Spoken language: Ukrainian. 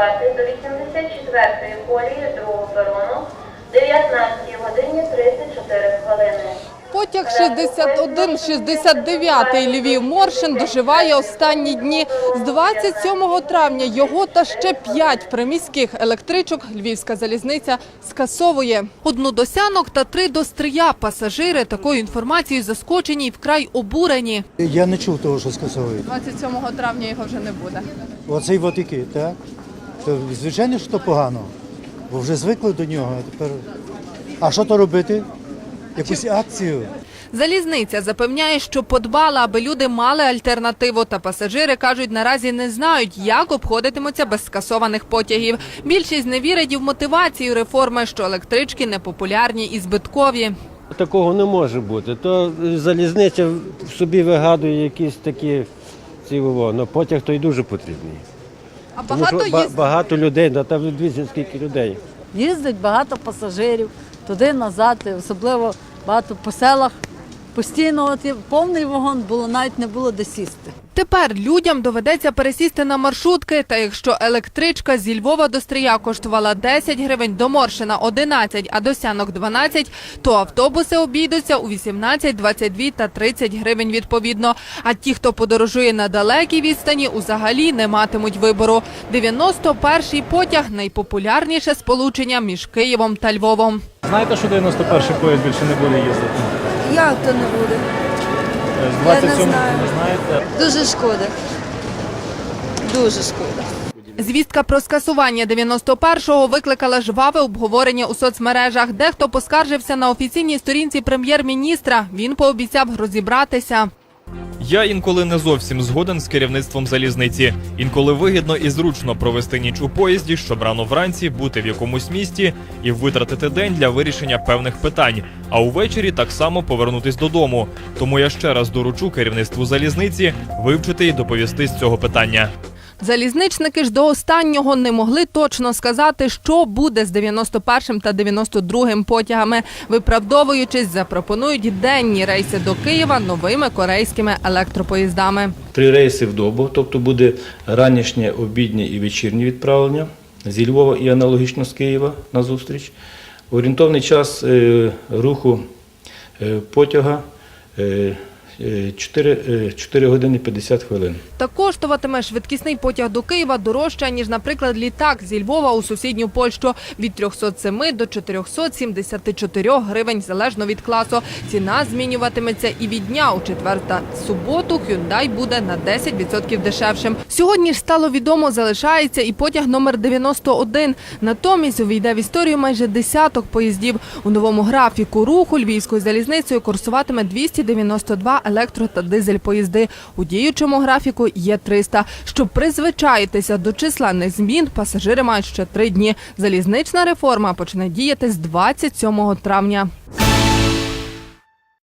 64-ї колії другого перону 19 годині 34 хвилини. Потяг 61-69 Львів Моршин доживає останні дні. З 27 травня його та ще п'ять приміських електричок Львівська залізниця скасовує. Одну до сянок та три до стрия. Пасажири такою інформацією заскочені і вкрай обурені. Я не чув того, що скасовують. 27 травня його вже не буде. Оцей вотики, так? То звичайно, що то погано, бо вже звикли до нього. А тепер. А що то робити? Якусь акцію? Залізниця запевняє, що подбала, аби люди мали альтернативу. Та пасажири кажуть, наразі не знають, як обходитимуться без скасованих потягів. Більшість не вірить і в мотивацію реформи, що електрички непопулярні і збиткові. Такого не може бути. То залізниця в собі вигадує якісь такі ці воно. Потяг той дуже потрібний. А Тому що ба- багато людей, да, там дивіться, скільки людей. Їздить багато пасажирів туди-назад, особливо багато по селах. Постійно от повний вагон було, навіть не було де сісти. Тепер людям доведеться пересісти на маршрутки. Та якщо електричка зі Львова до Стрия коштувала 10 гривень, до Моршина 11, а до Сянок 12, то автобуси обійдуться у 18, 22 та 30 гривень відповідно. А ті, хто подорожує на далекій відстані, взагалі не матимуть вибору. 91-й потяг найпопулярніше сполучення між Києвом та Львовом. Знаєте, що 91-й поїзд більше не буде їздити? Як то не буде? З Я не 27 знаю. не знаєте? Дуже шкода. Дуже шкода. Звістка про скасування 91-го викликала жваве обговорення у соцмережах. Дехто поскаржився на офіційній сторінці прем'єр-міністра. Він пообіцяв розібратися. Я інколи не зовсім згоден з керівництвом залізниці. Інколи вигідно і зручно провести ніч у поїзді, щоб рано вранці бути в якомусь місті і витратити день для вирішення певних питань, а увечері так само повернутись додому. Тому я ще раз доручу керівництву залізниці вивчити і доповісти з цього питання. Залізничники ж до останнього не могли точно сказати, що буде з 91-м та 92-м потягами. Виправдовуючись, запропонують денні рейси до Києва новими корейськими електропоїздами. Три рейси в добу, тобто буде ранішнє, обіднє і вечірнє відправлення зі Львова і аналогічно з Києва на зустріч. Орієнтовний час е, руху е, потяга е, 4, е, 4 години 50 хвилин. Та коштуватиме швидкісний потяг до Києва дорожче, ніж, наприклад, літак зі Львова у сусідню Польщу від 307 до 474 гривень залежно від класу. Ціна змінюватиметься і від дня у четвер та суботу Hyundai буде на 10% дешевшим. Сьогодні ж стало відомо, залишається і потяг номер 91. Натомість увійде в історію майже десяток поїздів. У новому графіку руху львівською залізницею курсуватиме 292 електро та дизель поїзди. У діючому графіку є 300. Щоб призвичаїтися до численних змін, пасажири мають ще три дні. Залізнична реформа почне діяти з 27 травня.